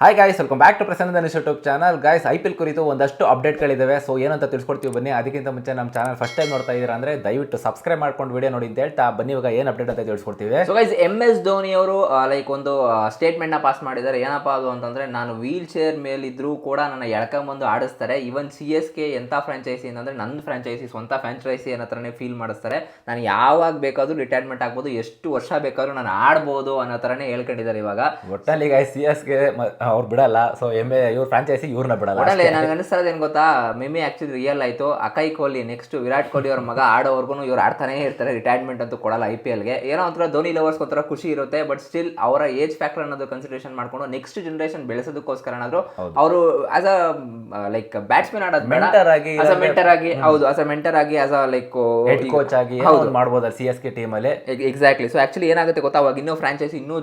Hi guys welcome back to Prasanna Danesh YouTube channel guys I P L ಕುರಿತು ಒಂದಷ್ಟು ಅಪ್ಡೇಟ್ಗಳಿದ್ದಾವೆ so ಏನಂತ ತಿಳ್ಸ್ಕೊಡ್ತೀವಿ ಬನ್ನಿ. ಅದಕ್ಕಿಂತ ಮುಂಚೆ ನಮ್ಮ ಚಾನಲ್ ಫಸ್ಟ್ ಟೈಮ್ ನೋಡ್ತಾ ಇದ್ದೀರಾ ಅಂದರೆ ದಯವಿಟ್ಟು ಸಬ್ಸ್ಕ್ರೈಬ್ ಮಾಡ್ಕೊಂಡು ವಿಡಿಯೋ ನೋಡಿ ಅಂತ ಹೇಳ್ತಾ ಬನ್ನಿ. ಇವಾಗ ಏನು ಅಪ್ಡೇಟ್ ಅಂತ ತಿಳ್ಸ್ಕೊಡ್ತೀವಿ. So guys M S Dhoni ಅವರು ಲೈಕ್ ಒಂದು ಸ್ಟೇಟ್ಮೆಂಟ್ನ ಪಾಸ್ ಮಾಡಿದ್ದಾರೆ. ಏನಪ್ಪಾ ಅದು ಅಂತಂದ್ರೆ ನಾನು ವೀಲ್ ಚೇರ್ ಮೇಲಿದ್ರೂ ಕೂಡ ನನ್ನ ಎಳ್ಕೊಂಬಂದು ಆಡಿಸ್ತಾರೆ. ಇವನ್ ಸಿ ಎಸ್ ಕೆ ಎಂತ ಫ್ರಾಂಚೈಸಿ ಅಂತಂದ್ರೆ ನನ್ನ ಫ್ರಾಂಚೈಸಿ ಸ್ವಂತ ಫ್ರಾಂಚೈಸಿ ಅನ್ನೋ ಥರನೇ ಫೀಲ್ ಮಾಡಿಸ್ತಾರೆ. ನಾನು ಯಾವಾಗ ಬೇಕಾದ್ರೂ ರಿಟೈರ್ಮೆಂಟ್ ಆಗ್ಬೋದು. ಎಷ್ಟು ವರ್ಷ ಬೇಕಾದ್ರೂ ನಾನು ಆಡ್ಬೋದು ಅನ್ನೋ ಥರನೇ ಹೇಳ್ಕೊಂಡಿದ್ದಾರೆ ಇವಾಗ. ಒಟ್ಟಲ್ಲಿ ಗಾಯ್ಸ್ ಸಿ ಎಸ್ಗೆ ಅವ್ರು ಬಿಡಲ್ಲ. ಸೊ ಎಂ ಎ ಇವ್ರ ಫ್ರಾಂಚೈಸಿ ಇವ್ರನ್ನ ಬಿಡಲ್ಲ ಒಡಲೆ ನನಗೆ ಅನಿಸ್ತಾ ಏನು ಗೊತ್ತಾ? ಮಿಮಿ ಆ್ಯಕ್ಚುಲಿ ರಿಯಲ್ ಆಯ್ತು ಅಕೈ ಕೊಹ್ಲಿ ನೆಕ್ಸ್ಟ್ ವಿರಾಟ್ ಕೊಹ್ಲಿ ಅವ್ರ ಮಗ ಆಡೋವರೆಗೂ ಇವ್ರು ಆಡ್ತಾನೆ ಇರ್ತಾರೆ ರಿಟೈರ್ಮೆಂಟ್ ಅಂತೂ ಕೊಡಲ್ಲ ಐ ಪಿ ಎಲ್ಗೆ ಏನೋ ಒಂಥರ ಧೋನಿ ಲವರ್ಸ್ ಒಂಥರ ಖುಷಿ ಇರುತ್ತೆ ಬಟ್ ಸ್ಟಿಲ್ ಅವರ ಏಜ್ ಫ್ಯಾಕ್ಟರ್ ಅನ್ನೋದು ಕನ್ಸಿಡರೇಷನ್ ಮಾಡ್ಕೊಂಡು ನೆಕ್ಸ್ಟ್ ಜನರೇಷನ್ ಬೆಳೆಸೋದಕ್ಕೋಸ್ಕರ ಏನಾದರೂ ಅವರು ಆಸ್ ಅ ಲೈಕ್ ಬ್ಯಾಟ್ಸ್ಮನ್ ಆಡೋದು ಮೆಂಟರ್ ಆಗಿ ಆಸ್ ಅ ಮೆಂಟರ್ ಆಗಿ ಹೌದು ಆಸ್ ಅ ಮೆಂಟರ್ ಆಗಿ as a like head coach ಆಗಿ ಹೌದು. ಮಾಡ್ಬೋದು ಸಿ ಎಸ್ ಕೆ ಟೀಮಲ್ಲಿ ಎಕ್ಸಾಕ್ಟ್ಲಿ ಸೊ ಆಕ್ಚುಲಿ ಏನಾಗುತ್ತೆ ಗೊತ್ತಾ? ಅವಾಗ ಇನ್ನೂ ಫ್ರಾಂಚೈಸಿ ಇನ್ನೂ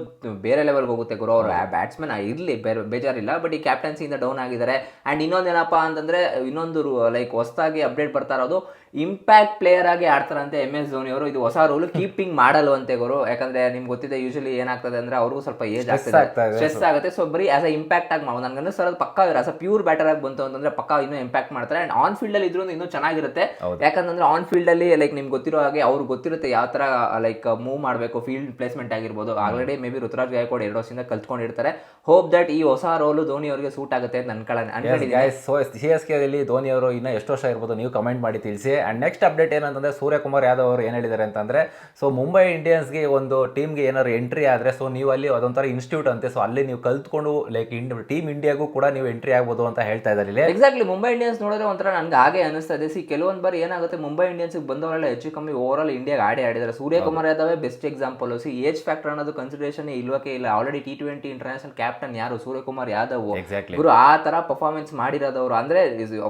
ಬೇರೆ ಲೆವೆಲ್ಗೆ ಹೋಗುತ್ತೆ ಗುರು ಅವರು. ಬ್ಯಾಟ್ಸ್ಮನ್ ಇರಲಿ ಬೇರೆ ಬೇಜಾರಿಲ್ಲ ಬಟ್ ಈ ಕ್ಯಾಪ್ಟನ್ಸಿಯಿಂದ ಡೌನ್ ಆಗಿದ್ದಾರೆ. ಆ್ಯಂಡ್ ಇನ್ನೊಂದೇನಪ್ಪ ಅಂತಂದರೆ, ಇನ್ನೊಂದು ಲೈಕ್ ಹೊಸದಾಗಿ ಅಪ್ಡೇಟ್ ಬರ್ತಾ ಇರೋದು ಇಂಪ್ಯಾಕ್ಟ್ ಪ್ಲೇಯರ್ ಆಗಿ ಆಡ್ತಾರಂತೆ ಎಂ ಎಸ್ ಧೋನಿ ಅವರು. ಇದು ಹೊಸ ರೂಲ್ ಕೀಪಿಂಗ್ ಮಾಡಲ್ವಂತೆ ಗುರು. ಯಾಕಂದ್ರೆ ನಿಮ್ಗೆ ಗೊತ್ತಿದೆ ಯೂಶಲಿ ಏನಾಗ್ತದೆ ಅಂದ್ರೆ ಅವ್ರಿಗೂ ಸ್ವಲ್ಪ ಏಜ್ ಆಗ್ತಾ ಆಗ್ತದೆ ಸ್ಟ್ರೆಸ್ ಆಗುತ್ತೆ. ಸೊ ಬರೀ ಆಸ್ ಅ ಇಂಪ್ಯಾಕ್ಟ್ ಆಗಿ ಮಾಡೋದು ನನಗಂದ್ರೆ ಸರ್ ಅದು ಪಕ್ಕ ಆಸ್ ಅ ಪ್ಯೂರ್ ಬ್ಯಾಟರ್ ಆಗಿ ಬಂತು ಅಂತಂದ್ರೆ ಪಕ್ಕ ಇನ್ನೂ ಇಂಪ್ಯಾಕ್ಟ್ ಮಾಡ್ತಾರೆ. ಅಂಡ್ ಆನ್ ಫೀಲ್ಡ್ ಅಲ್ಲಿ ಇದ್ರೂ ಇನ್ನೂ ಚೆನ್ನಾಗಿರುತ್ತೆ. ಯಾಕಂದ್ರೆ ಆನ್ ಫೀಲ್ಡ್ ಅಲ್ಲಿ ಲೈಕ್ ನಿಮ್ಗೆ ಗೊತ್ತಿರೋ ಹಾಗೆ ಅವ್ರಿಗೆ ಗೊತ್ತಿರುತ್ತೆ ಯಾವ ತರ ಲೈಕ್ ಮೂವ್ ಮಾಡಬೇಕು ಫೀಲ್ಡ್ ಪ್ಲೇಸ್ಮೆಂಟ್ ಆಗಿರ್ಬೋದು. Already maybe Ruturaj Gaikwad ಎರಡು ವರ್ಷದಿಂದ ಕಲ್ತ್ಕೊಂಡಿರ್ತಾರೆ. ಹೋಪ್ ದಟ್ ಈ ಹೊಸ ರೋಲು ಧೋನಿ ಅವರಿಗೆ ಸೂಟ್ ಆಗುತ್ತೆ ಅಂತ ಅನ್ಕೊಳ್ಳ ಅನ್ಕೊಂಡಿದ್ದೀನಿ. Guys so C S K ಅಲ್ಲಿ ಧೋನಿ ಅವರು ಇನ್ನೂ ಎಷ್ಟು ವರ್ಷ ಇರ್ಬೋದು ನೀವು ಕಮೆಂಟ್ ಮಾಡಿ ತಿಳಿಸಿ. ಅಂಡ್ ನೆಕ್ಸ್ಟ್ ಅಪ್ಡೇಟ್ ಏನಂತಂದ್ರೆ ಸೂರ್ಯಕುಮಾರ್ ಯಾದವ್ ಅವರು ಏನು ಹೇಳಿದ್ದಾರೆ ಅಂತಂದ್ರೆ ಸೊ ಮುಂಬೈ ಇಂಡಿಯನ್ಸ್ಗೆ ಒಂದು ಟೀಮ್ಗೆ ಏನಾದ್ರು ಎಂಟ್ರಿ ಆದ್ರೆ ಸೊ ನೀವು ಅಲ್ಲಿ ಅದೊಂಥರ ಇನ್ಸ್ಟಿಟ್ಯೂಟ್ ಅಂತೆ ಸೊ ಅಲ್ಲಿ ನೀವು ಕಲ್ತ್ಕೊಂಡು ಲೈಕ್ ಟೀಮ್ ಇಂಡಿಯಾಗೂ ಕೂಡ ನೀವು ಎಂಟ್ರಿ ಆಗ್ಬೋದು ಅಂತ ಹೇಳ್ತಾ ಇದ್ದಾರೆ ಇಲ್ಲಿ. ಎಕ್ಸಾಕ್ಟ್ಲಿ ಮುಂಬೈ ಇಂಡಿಯನ್ಸ್ ನೋಡಿದ್ರೆ ಒಂಥರ ನನಗೆ ಹಾಗೆ ಅನಿಸ್ತಾ ಇದೆ. ಸಿ ಕೆಲವೊಂದು ಬಾರಿ ಏನಾಗುತ್ತೆ ಮುಂಬೈ ಇಂಡಿಯನ್ಸ್ ಬಂದವರೆಲ್ಲ ಹೆಚ್ಚು ಕಮ್ಮಿ ಓವರ್ ಆಲ್ ಇಂಡಿಯಾಗೆ ಆಡಿ ಆಡಿದ್ದಾರೆ Suryakumar ಯಾದವೇ best example see age factor ಅನ್ನೋದು ಕನ್ಸಿಡರೇಷನ್ ಇಲ್ವಕ್ಕೆ ಇಲ್ಲ. Already T twenty international captain ಯಾರು? ಸೂರ್ಯಕುಮಾರ್ ಯಾದವ್. ಎಕ್ಸಾಕ್ಟ್ಲಿ ಗುರು ಆ ತರ ಪರ್ಫಾರ್ಮೆನ್ಸ್ ಮಾಡಿರೋದವರು. ಅಂದ್ರೆ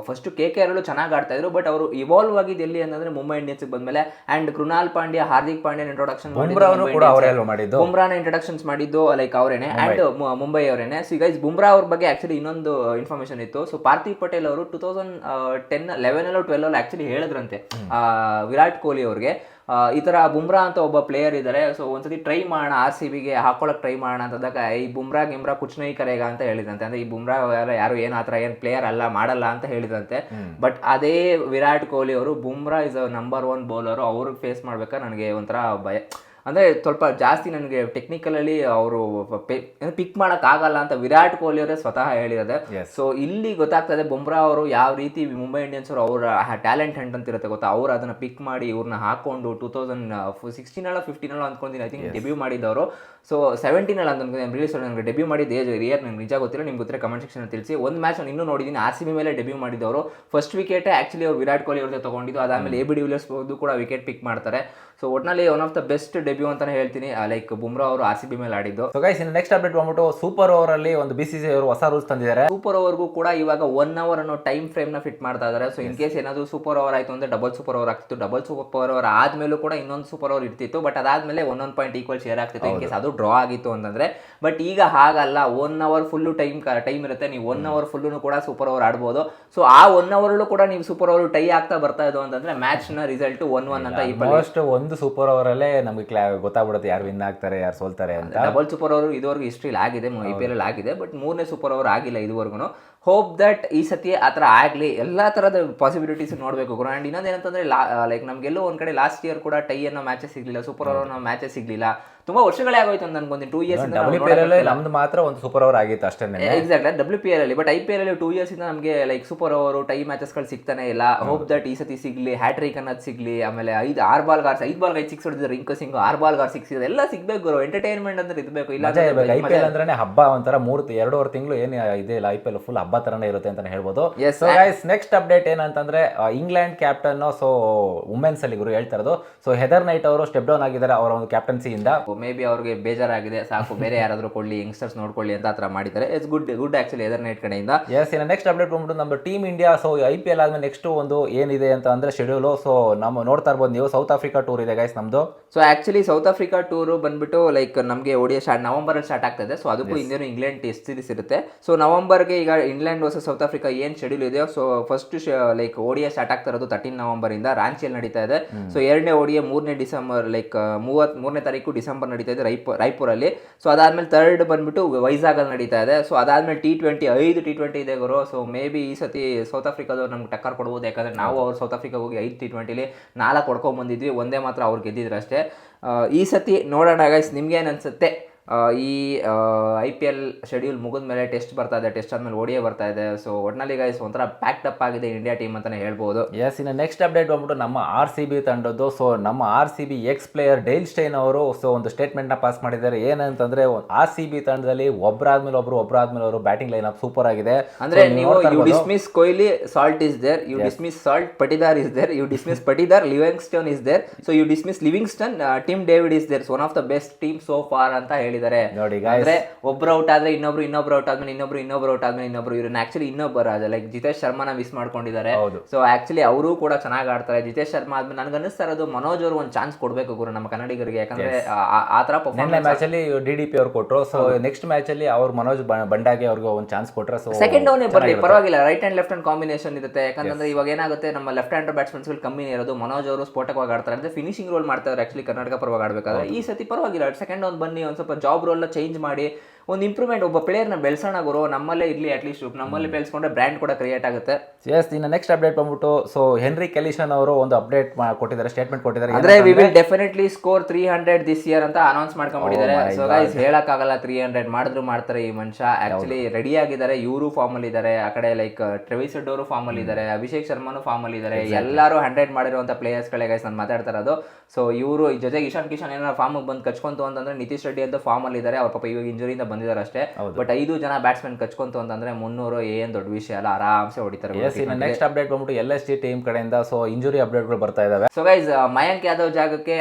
ಫಸ್ಟ್ ಕೆ ಕೆ ಆರ್ ಚೆನ್ನಾಗಿ ಆಡ್ತಾ ಇದ್ರು ಬಟ್ ಅವರು ಇವಾಲ್ವ್ ಆಗಿದ್ದು ಎಲ್ಲಿ ಅಂತಂದ್ರೆ ಮುಂಬೈ ಇಂಡಿಯನ್ಸ್ ಬಂದ್ಮೇಲೆ. ಅಂಡ್ ಕೃಣಾಲ್ ಪಾಂಡ್ಯ ಹಾರ್ದಿಕ್ ಪಾಂಡ್ಯ ಇಂಟ್ರೊಡಕ್ಷನ್ ಮಾಡಿದ್ದು ಬುಮ್ರಾನ ಇಂಟ್ರೊಡಕ್ಷನ್ಸ್ ಮಾಡಿದ್ದು? ಲೈಕ್ ಅವರೇನೆ. ಅಂಡ್ ಮುಂಬೈ ಅವರೇನೆ. ಸೊ ಗೈಸ್ ಬುಮ್ರಾ ಅವ್ರ ಬಗ್ಗೆ ಆಕ್ಚುಲಿ ಇನ್ನೊಂದು ಇನ್ಫಾರ್ಮೇಶನ್ ಇತ್ತು. ಸೊ ಪಾರ್ಥಿವ್ ಪಟೇಲ್ ಅವರು ಟೂ ತೌಸಂಡ್ ಟೆನ್ ಲೆವೆನ್ ಅಲ್ಲೋ ಟ್ವೆಲ್ ಅಲ್ಲಿ ಆಕ್ಚುಲಿ ಹೇಳಿದ್ರಂತೆ ಆ, ವಿರಾಟ್ ಕೊಹ್ಲಿ ಅವ್ರಿಗೆ. ಈ ಥರ ಬುಮ್ರಾ ಅಂತ ಒಬ್ಬ ಪ್ಲೇಯರ್ ಇದ್ದಾರೆ ಸೊ ಒಂದ್ಸತಿ ಟ್ರೈ ಮಾಡೋಣ ಆರ್ ಸಿ ಬಿಗೆ ಹಾಕೊಳಕ್ಕೆ ಟ್ರೈ ಮಾಡೋಣ ಅಂತಂದಾಗ ಈ ಬುಮ್ರಾ ಗಿಮ್ರಾ ಕುಚ್ನೈ ಕರೆಗ ಅಂತ ಹೇಳಿದಂತೆ. ಅಂದರೆ ಈ ಬುಮ್ರಾ ಯಾರು- ಯಾರು ಏನು ಆ ಥರ ಏನು ಪ್ಲೇಯರ್ ಅಲ್ಲ ಮಾಡಲ್ಲ ಅಂತ ಹೇಳಿದಂತೆ. ಬಟ್ ಅದೇ ವಿರಾಟ್ ಕೊಹ್ಲಿ ಅವರು Bumrah is number one bowler ಅವ್ರಿಗೆ ಫೇಸ್ ಮಾಡ್ಬೇಕಾದ್ರೆ ನನಗೆ ಒಂಥರ ಭಯ. ಅಂದರೆ ಸ್ವಲ್ಪ ಜಾಸ್ತಿ ನನಗೆ ಟೆಕ್ನಿಕಲಲ್ಲಿ ಅವರು ಪಿಕ್ ಮಾಡೋಕ್ಕಾಗಲ್ಲ ಅಂತ ವಿರಾಟ್ ಕೊಹ್ಲಿ ಅವರೇ ಸ್ವತಃ ಹೇಳಿರೋದೆ. ಸೊ ಇಲ್ಲಿ ಗೊತ್ತಾಗ್ತದೆ ಬುಮ್ರಾ ಅವರು ಯಾವ ರೀತಿ ಮುಂಬೈ ಇಂಡಿಯನ್ಸ್ ಅವರು ಅವರ ಟ್ಯಾಲೆಂಟ್ ಹಂಟ್ ಅಂತ ಇರುತ್ತೆ ಗೊತ್ತಾ? ಅವ್ರು ಅದನ್ನು ಪಿಕ್ ಮಾಡಿ ಇವ್ರನ್ನ ಹಾಕೊಂಡು ಟೂ ತೌಸಂಡ್ ಸಿಕ್ಸ್ಟೀನ್ ಅಲ್ಲ ಫಿಫ್ಟೀನ್ ಅಲ್ಲ ಅಂದ್ಕೊಂತೀನಿ. ಐ ಥಿಂಕ್ ಡೆಬ್ಯೂ ಮಾಡಿದ್ದವರು. ಸೊ ಸೆವೆಂಟೀನ್ ಅಲ್ಲ ಅಂದ್ಕೊಂತೀನಿ. ರಿಲೀಸ್ ನನಗೆ ಡೆಬ್ಯೂ ಮಾಡಿದ್ದು ಏಜ್ ರಿಯರ್ ನನಗೆ ನಿಜ ಗೊತ್ತಿಲ್ಲ. ನಿಮ್ಗೆ ಗೊತ್ತಿರೋ ಕಮೆಂಟ್ ಸೆಕ್ಷನ್ ತಿಳಿಸಿ. ಒಂದು ಮ್ಯಾಚ್ ನಾನು ಇನ್ನೂ ನೋಡಿದ್ದೀನಿ. ಆರ್ ಸಿ ಬಿ ಮೇಲೆ ಡೆಬ್ಯೂ ಮಾಡಿದವರು ಫಸ್ಟ್ ವಿಕೆಟ್ ಆ್ಯಕ್ಚುಲಿ ಅವ್ರು ವಿರಾಟ್ ಕೊಹ್ಲಿ ಅವ್ರದ್ದು ತೊಗೊಂಡಿದ್ದು. ಅದಾದಮೇಲೆ ಎ ಬಿ ಡಿವಿಲಿಯರ್ಸ್ ಕೂಡ ವಿಕೆಟ್ ಪಿಕ್ ಮಾಡ್ತಾರೆ. ಸೊ ಒಟ್ನಲ್ಲಿ one of the best debut ಅಂತಾನೆ ಹೇಳ್ತೀನಿ. ಲೈಕ್ ಬುಮ್ರಾ ಅವರು ಆರ್ ಸಿ ಬಿ ಮೇಲೆ ಆಡಿದ್ದು. ಸೊ ಗೈಸ್ ಇನ್ನು ನೆಕ್ಸ್ಟ್ ಅಪ್ಡೇಟ್ ಬಂದ್ಬಿಟ್ಟು ಸೂಪರ್ ಓವರ್ ಅಲ್ಲಿ ಒಂದು ಬಿ ಸಿ ಸಿ ಅವರು ಹೊಸ ರೂಲ್ಸ್ ತಂದಿದ್ದಾರೆ. ಸೂಪರ್ ಓವರ್ಗೂ ಕೂಡ ಇವಾಗ ಒನ್ ಅವರ್ ಅನ್ನೋ ಟೈಮ್ ಫ್ರೇಮ್ನ ಫಿಟ್ ಮಾಡ್ತಾ ಇದ್ದಾರೆ. ಸೊ ಇನ್ ಕೇಸ್ ಏನಾದ್ರು ಸೂಪರ್ ಓವರ್ ಆಯ್ತು ಅಂದ್ರೆ ಡಬಲ್ ಸೂಪರ್ ಓವರ್ ಆಗ್ತಿತ್ತು. ಡಬಲ್ ಸೂಪರ್ ಓವರ್ ಆದ್ಮೇಲೂ ಕೂಡ ಇನ್ನೊಂದು ಸೂಪರ್ ಓವರ್ ಇರ್ತಿತ್ತು. ಬಟ್ ಅದಾದ್ಮೇಲೆ ಒಂದೊಂದು ಪಾಯಿಂಟ್ ಈಕ್ವಲ್ ಶೇರ್ ಆಗ್ತಿತ್ತು. ಇನ್ ಕೇಸ್ ಅದು ಡ್ರಾ ಆಗಿತ್ತು ಅಂತಂದ್ರೆ. ಬಟ್ ಈಗ ಹಾಗಲ್ಲ. One hour full time time ಇರುತ್ತೆ. ನೀವು ಒನ್ ಅವರ್ ಫುಲ್ಲು ಕೂಡ ಸೂಪರ್ ಓವರ್ ಆಡ್ಬೋದು. ಸೊ ಆ ಒನ್ ಅವರ್ಲು ಕೂಡ ನೀವು ಸೂಪರ್ ಓವರ್ ಟೈ ಆಗ್ತಾ ಬರ್ತಾ ಇದ್ದು ಅಂತಂದ್ರೆ ಮ್ಯಾಚ್ನ ರಿಸಲ್ಟ್ ಒನ್ ಒನ್ ಅಂತ ಮೋಸ್ಟ್ ಒಂದು ಸೂಪರ್ ಓವರ್ ಅಲ್ಲೇ ನಮಗೆ ಗೊತ್ತಾಗ್ಬಿಡುತ್ತೆ ಯಾರು ವಿನ್ ಆಗ್ತಾರೆ, ಯಾರು ಸೋಲ್ತಾರೆ ಅಂತ. ಡಬಲ್ ಸೂಪರ್ ಓವರ್ ಇದುವರೆಗೂ ಹಿಸ್ಟ್ರಿಲಿ ಆಗಿದೆ ಐ ಪಿ ಎಲ್ ಆಗಿದೆ ಬಟ್ ಮೂರನೇ ಸೂಪರ್ ಓವರ್ ಆಗಿಲ್ಲ ಇದುವರೆಗೂ ಹೋಪ್ ದಟ್ ಈ ಸತಿ ಆ ಥರ ಆಗಲಿ ಎಲ್ಲ ಥರದ ಪಾಸಿಬಿಲಿಟೀಸ್ ನೋಡಬೇಕು ಗುರು. ಆ್ಯಂಡ್ ಇನ್ನೊಂದು ಏನಂತಂದ್ರೆ ಲೈಕ್ ನಮಗೆಲ್ಲೋ ಒಂದು ಕಡೆ ಲಾಸ್ಟ್ ಇಯರ್ ಕೂಡ ಟೈ ಅನ್ನೋ ಮ್ಯಾಚಸ್ ಸಿಗಲಿಲ್ಲ ಸೂಪರ್ ಓವರ್ ಅನ್ನೋ ಮ್ಯಾಚಸ್ ಸಿಗಲಿಲ್ಲ. ತುಂಬ ವರ್ಷಗಳೇ ಆಗೋಯ್ತು ಅಂತ ಅನ್ಕೊಂತೀನಿ. ಟೂ ಇಯರ್ಸ್ ನಮ್ದು ಮಾತ್ರ ಒಂದು ಸೂಪರ್ ಓವರ್ ಆಗಿತ್ತು ಅಷ್ಟೇ ಎಕ್ಸಾಕ್ಟ್ ಡಬ್ಲ್ಯೂ ಪಿ ಎಲ್ ಅಲ್ಲಿ. ಬಟ್ ಐ ಪಿ ಎಲ್ ಅಲ್ಲಿ ಟೂ ಇಯರ್ಸ್ ಇಂದ ನಮಗೆ ಲೈಕ್ ಸೂಪರ್ ಓವರ್ ಟೈ ಮ್ಯಾಚಸ್ಗಳು ಸಿಗ್ತಾನೆ ಇಲ್ಲ. ಹೋಪ್ ದಟ್ ಈ ಸತಿ ಸಿಗಲಿ ಹ್ಯಾಟ್ರಿಕ್ ಅನ್ನೋದು ಸಿಗಲಿ ಆಮೇಲೆ ಐದು ಆರು ಬಾಲ್ ಗಾರ್ಸ್ ಐದು ಬಾಲ್ ಐದು ಸಿಕ್ಸ್ ಹೊಡೆದ್ರೆ ರಿಂಕು ಸಿಂಗ್ ಆರು ಬಾಲ್ ಗಾರ್ ಸಿಕ್ಸ್ ಎಲ್ಲ ಸಿಗಬೇಕು ಗುರು. ಎಂಟರ್ಟೈನ್ಮೆಂಟ್ ಅಂದ್ರೆ ಇರಬೇಕು. ಇಲ್ಲ ಐ ಪಿ ಎಲ್ ಅಂದ್ರೆ ಹಬ್ಬ ಒಂಥರ ಮೂರು ಎರಡೂವರೆ ತಿಂಗಳು ಏನು ಇದೆ ಇಲ್ಲ ಐ ಪಿ ಎಲ್ ಫುಲ್ ಹಬ್ಬ. ತರನೇ ಇರುತ್ತೆ ಅಂತ ಹೇಳ್ಬೋದು. Yes so guys next update ಏನಂತಂದ್ರೆ ಇಂಗ್ಲೆಂಡ್ ಕ್ಯಾಪ್ಟನ್ ಸೊ ವುಮೆನ್ಸ್ ಅಲ್ಲಿ ಗುರು ಹೇಳ್ತಾ ಇರೋದು. ಸೊ ಹೆದರ್ ನೈಟ್ ಅವರು ಸ್ಟೆಪ್ ಡೌನ್ ಆಗಿದ್ದಾರೆ ಅವರ ಒಂದು ಕ್ಯಾಪ್ಟನ್ಸಿಯಿಂದ ಮೇ ಬಿ ಅವ್ರಿಗೆ ಬೇಜಾರಾಗಿದೆ ಸಾಕು ಬೇರೆ ಯಾರಾದರೂ ಕೊಡ್ಲಿ ಯಂಗ್ಸ್ಟರ್ಸ್ ನೋಡ್ಕೊಳ್ಳಿ ಅಂತ ಆತರ ಮಾಡಿದ್ದಾರೆ. It's good good actually Heather Knight ಕಡೆಯಿಂದ. ಎಸ್ ಇನ್ನು ನೆಕ್ಸ್ಟ್ ಅಪ್ಡೇಟ್ ಬಂದ್ಬಿಟ್ಟು ನಮ್ದು team India so I P L ಆದ್ಮೇಲೆ ನೆಕ್ಸ್ಟ್ ಒಂದು ಏನಿದೆ ಅಂತ ಅಂದ್ರೆ ಶೆಡ್ಯೂಲು ಸೊ ನಮ್ಮ ನೋಡ್ತಾ ಇರ್ಬೋದು ನೀವು. ಸೌತ್ ಆಫ್ರಿಕಾ ಟೂರ್ ಇದೆ ಗೈಸ್ ನಮ್ದು. So actually South Africa tour ಬಂದ್ಬಿಟ್ಟು ಲೈಕ್ ನಮಗೆ ಓಡಿಯಾ ಸ್ಟಾರ್ಟ್ ನವಂಬರ್ ಅಲ್ಲಿ ಸ್ಟಾರ್ಟ್ ಆಗ್ತದೆ ಸೊ ಅದಕ್ಕೂ ಇಂದಿನ ಇಂಗ್ಲೆಂಡ್ ಟೆಸ್ಟ್ ಸೀರೀಸ್ ಇರುತ್ತೆ. ಸೊ ನವಂಬರ್ಗೆ ಈಗ ಇಂಗ್ಲೆಂಡ್ ವರ್ಸಸ್ ಸೌತ್ ಆಫ್ರಿಕಾ ಏನ್ ಶೆಡ್ಯೂಲ್ ಇದೆಯೋ ಸೊ ಫಸ್ಟ್ ಲೈಕ್ ಓಡಿಯಾ ಸ್ಟಾರ್ಟ್ ಆಗ್ತಾ ಇರೋದು ತರ್ಟೀನ್ ನವಂಬರ್ ಇಂದ ರಾಂಚಿಯಲ್ಲಿ ನಡೀತಾ ಇದೆ. ಸೊ ಎರಡನೇ ಓಡಿಯಾ ಮೂರನೇ ಡಿಸೆಂಬರ್ ಲೈಕ್ ಮೂವತ್ ಮೂರನೇ ತಾರೀಕು ಡಿಸೆಂಬರ್ ನಡೀತಾ ಇದೆ ರೈಪುರ್ ರಾಯ್ಪುರಲ್ಲಿ. ಸೊ ಅದಾದ್ಮೇಲೆ ತರ್ಡ್ ಬಂದ್ಬಿಟ್ಟು ವೈಜಾಗಲ್ಲಿ ನಡೀತಾ ಇದೆ. ಸೊ ಅದಾದ್ಮೇಲೆ ಟಿ ಟ್ವೆಂಟಿ ಐದು ಟಿ ಟ್ವೆಂಟಿ ಇದೆ ಗುರು. ಸೊ ಮೇ ಬಿ ಈ ಸತಿ ಸೌತ್ ಆಫ್ರಿಕಾದವ್ರು ನಮ್ಗೆ ಟಕ್ಕರ್ ಕೊಡ್ಬೋದು. ಯಾಕಂದ್ರೆ ನಾವು ಅವ್ರು ಸೌತ್ ಆಫ್ರಿಕಾ ಹೋಗಿ ಐದು ಟಿ ಟ್ವೆಂಟಿಲಿ ನಾಲ್ಕು ಹೊಡ್ಕೊಂಡ್ ಬಂದಿದ್ವಿ. ಒಂದೇ ಮಾತ್ರ ಅವ್ರು ಗೆದ್ದಿದ್ರು ಅಷ್ಟೇ. ಈ ಸತಿ ನೋಡೋಣ ಗೈಸ್ ನಿಮ್ಗೆ ಏನ್ ಅನ್ಸುತ್ತೆ? ಈ ಐ ಪಿ ಎಲ್ ಶೆಡ್ಯೂಲ್ ಮುಗಿದ ಮೇಲೆ ಟೆಸ್ಟ್ ಬರ್ತಾ ಇದೆ ಟೆಸ್ಟ್ ಆದ್ಮೇಲೆ ಓಡಿಯೇ ಬರ್ತಾ ಇದೆ. ಸೊ ಒಟ್ನಲ್ಲಿ ಗೈಸ್ ಒಂಥರ ಪ್ಯಾಕ್ಡ್ ಅಪ್ ಆಗಿದೆ ಇಂಡಿಯಾ ಟೀಮ್ ಅಂತಾನೆ ಹೇಳ್ಬೋದು. ಎಸ್ ಇನ್ನು ನೆಕ್ಸ್ಟ್ ಅಪ್ಡೇಟ್ ಬಂದ್ಬಿಟ್ಟು ನಮ್ಮ ಆರ್ ಸಿ ಬಿ ತಂಡದ್ದು. ಸೊ ನಮ್ಮ R C B ex player Dale Steyn ಅವರು ಸೊ ಒಂದು ಸ್ಟೇಟ್ಮೆಂಟ್ನ ಪಾಸ್ ಮಾಡಿದ್ದಾರೆ. ಏನಂತಂದ್ರೆ ಆರ್ ಸಿ ಬಿ ತಂಡದಲ್ಲಿ ಒಬ್ಬರಾದ್ಮೇಲೆ ಒಬ್ರು ಒಬ್ಬರಾದ್ಮೇಲೆ ಅವರು ಬ್ಯಾಟಿಂಗ್ ಲೈನ್ ಅಪ್ ಸೂಪರ್ ಆಗಿದೆ. ಅಂದ್ರೆ ನೀವು you dismiss Kohli Salt is there you dismiss Salt Patidar is there you dismiss Patidar Livingstone is there so you dismiss Livingstone Tim David is there one of the best team so far ಅಂತ ಹೇಳಿದ್ದಾರೆ. ನೋಡಿ ಅಂದ್ರೆ ಒಬ್ರು out ಆದ್ರೆ ಇನ್ನೊಬ್ರು ಇನ್ನೊಬ್ರು out ಆದ್ಮೇಲೆ ಇನ್ನೊಬ್ರು ಇನ್ನೊಬ್ರು ಔಟ್ ಆದ್ಮೇಲೆ ಇನ್ನೊಬ್ರು ಇವ್ರನ್ನ ಆಕ್ಚುಲಿ ಇನ್ನೊಬ್ಬರ ಲೈಕ್ ಜಿತೇಶ್ ಶರ್ಮಾನ ಮಿಸ್ ಮಾಡ್ಕೊಂಡಿದ್ದಾರೆ. ಸೊ ಆಕ್ಚುಲಿ ಅವರು ಕೂಡ ಚೆನ್ನಾಗಿ ಆಡ್ತಾರೆ. ಜಿತೇಶ್ ಶರ್ಮಾ ಆದ್ಮೇಲೆ ನನ್ಗೆ ಅನಿಸ್ತಾ ಇರೋದು ಮನೋಜ್ ಅವರು ಒಂದು ಚಾನ್ಸ್ ಕೊಡ್ಬೇಕು ಗುರು ನಮ್ಮ ಕನ್ನಡಿಗರಿಗೆ. ಯಾಕಂದ್ರೆ ಆ- ತರ ಮ್ಯಾಚ್ ಅಲ್ಲಿ ಡಿ ಡಿ ಪಿ ಅವ್ರು ಕೊಟ್ಟರು ಸೊ ನೆಕ್ಸ್ಟ್ ಮ್ಯಾಚ್ ಅಲ್ಲಿ ಅವ್ರು ಮನೋಜ್ ಬಂಡಾಗಿ ಅವ್ರಿಗೆ ಒಂದು ಚಾನ್ಸ್ ಕೊಟ್ರೆ ಸೊ ಸೆಕೆಂಡ್ ಡೌನ್ ಬರ್ಲಿ ಪರವಾಗಿಲ್ಲ. Right and left hand combination ಇರುತ್ತೆ. ಯಾಕಂದ್ರೆ ಇವಾಗ ಏನಾಗುತ್ತೆ ನಮ್ಮ ಲೆಫ್ಟ್ ಹ್ಯಾಂಡ್ ಬ್ಯಾಟ್ಸ್ಮನ್ಸ್ ಕಮ್ಮಿ ಇರೋದು. ಮನೋಜ್ ಅವರು ಸ್ಫೋಟಕವಾಗಿ ಆಡ್ತಾರೆ. ಅಂದ್ರೆ ಫಿನಿಶಿಂಗ್ ರೋಲ್ ಮಾಡ್ತಾರೆ ಆಕ್ಚುಲಿ ಕರ್ನಾಟಕ ಪರವಾಗಿ ಆಡಬೇಕಾದ್ರೆ. ಈ ಸತಿ ಪರವಾಗಿಲ್ಲ. ಸೆಕೆಂಡ್ ಡೌನ್ ಬನ್ನಿ ಒಂದ್ ಸ್ವಲ್ಪ ಜಾಬ್ ರೋಲ್ನ ಚೇಂಜ್ ಮಾಡಿ ಒಂದು ಇಂಪ್ರೂವ್ಮೆಂಟ್ ಒಬ್ಬ ಪ್ಲೇಯರ್ನ ಬೆಳ್ಸೋಣ ಗುರು ನಮ್ಮಲ್ಲೇ ಇರಲಿ ಅಟ್ಲೀಸ್ಟ್ ನಮ್ಮಲ್ಲಿ ಬೆಳೆಸ್ಕೊಂಡ್ರೆ ಬ್ರ್ಯಾಂಡ್ ಕೂಡ ಕ್ರಿಯೇಟ್ ಆಗುತ್ತೆ. ಎಸ್ ಇನ್ನು ನೆಕ್ಸ್ಟ್ ಅಪ್ಡೇಟ್ ಬಂದ್ಬಿಟ್ಟು ಸೊ ಹೆನ್ರಿ ಕೆಲಿಶನ್ ಅವರು ಒಂದು ಅಪ್ಡೇಟ್ ಕೊಟ್ಟಿದ್ದಾರೆ ಸ್ಟೇಟ್ಮೆಂಟ್ ಕೊಟ್ಟಿದ್ದಾರೆ. ಅಂದ್ರೆ we will definitely score three hundred this year ಅಂತ ಅನೌನ್ಸ್ ಮಾಡ್ಕೊಂಡ್ಬಿಟ್ಟಿದ್ದಾರೆ. ಸೊ ಗೈಸ್ ಹೇಳಕ್ಕಾಗಲ್ಲ ತ್ರೀ ಹಂಡ್ರೆಡ್ ಮಾಡಿದ್ರು ಮಾಡ್ತಾರೆ ಈ ಮನುಷ್ಯ. ಆಕ್ಚುಲಿ ರೆಡಿ ಆಗಿದ್ದಾರೆ ಇವರು ಫಾರ್ಮ್ ಅಲ್ಲಿ ಇದ್ದಾರೆ ಆ ಕಡೆ ಲೈಕ್ ಟ್ರೆವಿಸ್ ಅವರು ಫಾರ್ಮ್ ಅಲ್ಲಿ ಇದ್ದಾರೆ ಅಭಿಷೇಕ್ ಶರ್ಮಾನು ಫಾರ್ಮ್ ಅಲ್ಲಿ ಇದ್ದಾರೆ. ಎಲ್ಲರೂ ಹಂಡ್ರೆಡ್ ಮಾಡಿರುವಂಥ ಪ್ಲೇಯರ್ಸ್ ಗಳೇ ಗೈಸ್ ನಾನು ಮಾತಾಡ್ತಾ ಇರೋದು. ಸೊ ಇವರು ಜೊತೆಗೆ ಇಶಾನ್ ಕಿಶನ್ ಏನಾರ ಫಾರ್ಮ್ ಬಂದು ಕಚ್ಕೊಂತು ಅಂತಂದ್ರೆ ನಿತೀಶ್ ರೆಡ್ಡಿ ಅಂತ ಫಾರ್ಮ್ ಅಲ್ಲಿ ಇದ್ದಾರೆ. ಅವ್ರ ಪಾಪ ಇವಾಗ ಇಂಜುರಿಯಿಂದ ಬಂದಿದ್ದಾರೆ ಅಷ್ಟೇ ಬಟ್ ಐದು ಜನ ಬ್ಯಾಟ್ಸ್ಮನ್ ಕಚ್ಕೊಂತು ಅಂತಂದ್ರೆ ಮುನ್ನೂರು ಏನ್ ದೊಡ್ಡ ವಿಷಯ ಅಲ್ಲ ಆರಾಮ್ಸೆ ಹೊಡಿತಾರೆ ನೆಕ್ಸ್ಟ್ ಅಪ್ಡೇಟ್ ಬಂದ್ಬಿಟ್ಟು ಎಲ್ ಎಸ್ ಟಿ ಟೀಮ್ ಕಡೆಯಿಂದ ಸೊ ಇಂಜುರಿ ಅಪ್ಡೇಟ್ಗಳು ಬರ್ತಾ ಇದಾವೆ. ಸೊ ಗೈಸ್ ಮಯಾಂಕ್ ಯಾದವ್ ಜಾಗಕ್ಕೆ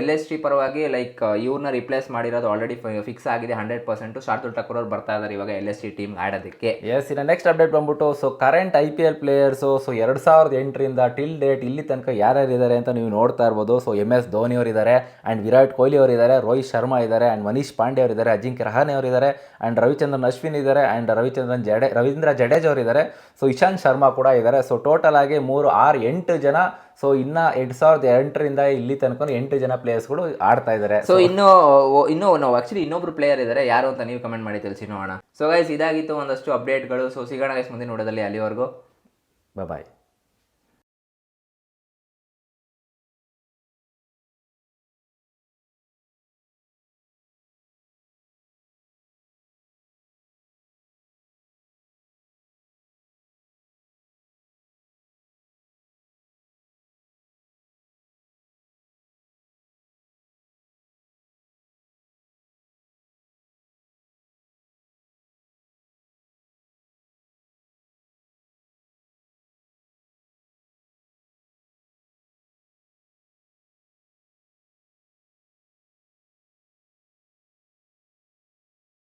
ಎಲ್ ಎಸ್ ಟಿ ಪರವಾಗಿ ಲೈಕ್ ಇವ್ರನ್ನ ರಿಪ್ಲೇಸ್ ಮಾಡಿರೋದು ಆಲ್ರೆಡಿ ಫಿಕ್ಸ್ ಆಗಿದೆ ಹಂಡ್ರೆಡ್ ಪರ್ಸೆಂಟ್ ಶಾರ್ದುಲ್ ಠಾಕೂರ್ ಅವ್ರು ಬರ್ತಾ ಇದಾರೆ ಇವಾಗ ಎಲ್ ಎಸ್ ಟಿ ಟೀಮ್ ಆಡೋದಕ್ಕೆ. ಎಸ್ ಇನ್ನು ನೆಕ್ಸ್ಟ್ ಅಪ್ಡೇಟ್ ಬಂದ್ಬಿಟ್ಟು so current I P L players so ಎರಡ್ ಸಾವಿರದ ಎಂಟರಿಂದ ಟಿಲ್ ಡೇಟ್ ಇಲ್ಲಿ ತನಕ ಯಾರ್ಯಾರು ಇದ್ದಾರೆ ಅಂತ ನೀವು ನೋಡ್ತಾ ಇರ್ಬೋದು. ಸೊ ಎಂ ಎಸ್ ಧೋನಿ ಅವರು ಇದ್ದಾರೆ ಆ್ಯಂಡ್ ವಿರಾಟ್ ಕೊಹ್ಲಿ ಅವರು ಇದ್ದಾರೆ ರೋಹಿತ್ ಶರ್ಮಾ ಇದ್ದಾರೆ ಅಂಡ್ ಮನೀಶ್ ಪಾಂಡೆ ಅವರು ಇದ್ದಾರೆ ಅಜಿಂಕ್ಯ ರಹಾನೆ ಅವರು ಇದ್ದಾರೆ. ಆ್ಯಂಡ್ ರವಿಚಂದ್ರನ್ ಅಶ್ವಿನ್ ಇದ್ದಾರೆ. ಆ್ಯಂಡ್ ರವಿಚಂದ್ರನ್ ಜಡೆ ರವೀಂದ್ರ ಜಡೇಜ್ ಅವರು ಇದ್ದಾರೆ. ಸೊ ಇಶಾಂತ್ ಶರ್ಮಾ ಕೂಡ ಇದ್ದಾರೆ. ಸೊ ಟೋಟಲ್ ಆಗಿ ಮೂರು ಆರು ಎಂಟು ಜನ ಸೊ ಇನ್ನ ಎರಡು ಸಾವಿರದ ಎಂಟರಿಂದ ಇಲ್ಲಿ ತನಕ ಎಂಟು ಜನ ಪ್ಲೇಯರ್ಸ್ಗಳು ಆಡ್ತಾ ಇದ್ದಾರೆ. ಸೊ ಇನ್ನು ಇನ್ನು ನಾವು ಆಕ್ಚುಲಿ ಇನ್ನೊಬ್ರು ಪ್ಲೇಯರ್ ಇದ್ದಾರೆ. ಯಾರು ಅಂತ ನೀವು ಕಮೆಂಟ್ ಮಾಡಿ ತಿಳಿಸಿ ನೋಡೋಣ. ಸೊ ಗೈಸ್ ಇದಾಗಿತ್ತು ಒಂದಷ್ಟು ಅಪ್ಡೇಟ್ಗಳು ಸೊ ಸಿಗೋಣ ಗೈಸ್ ಮುಂದಿನ ನೋಡೋದಲ್ಲಿ ಅಲ್ಲಿವರೆಗೂ. ಬಾಯ್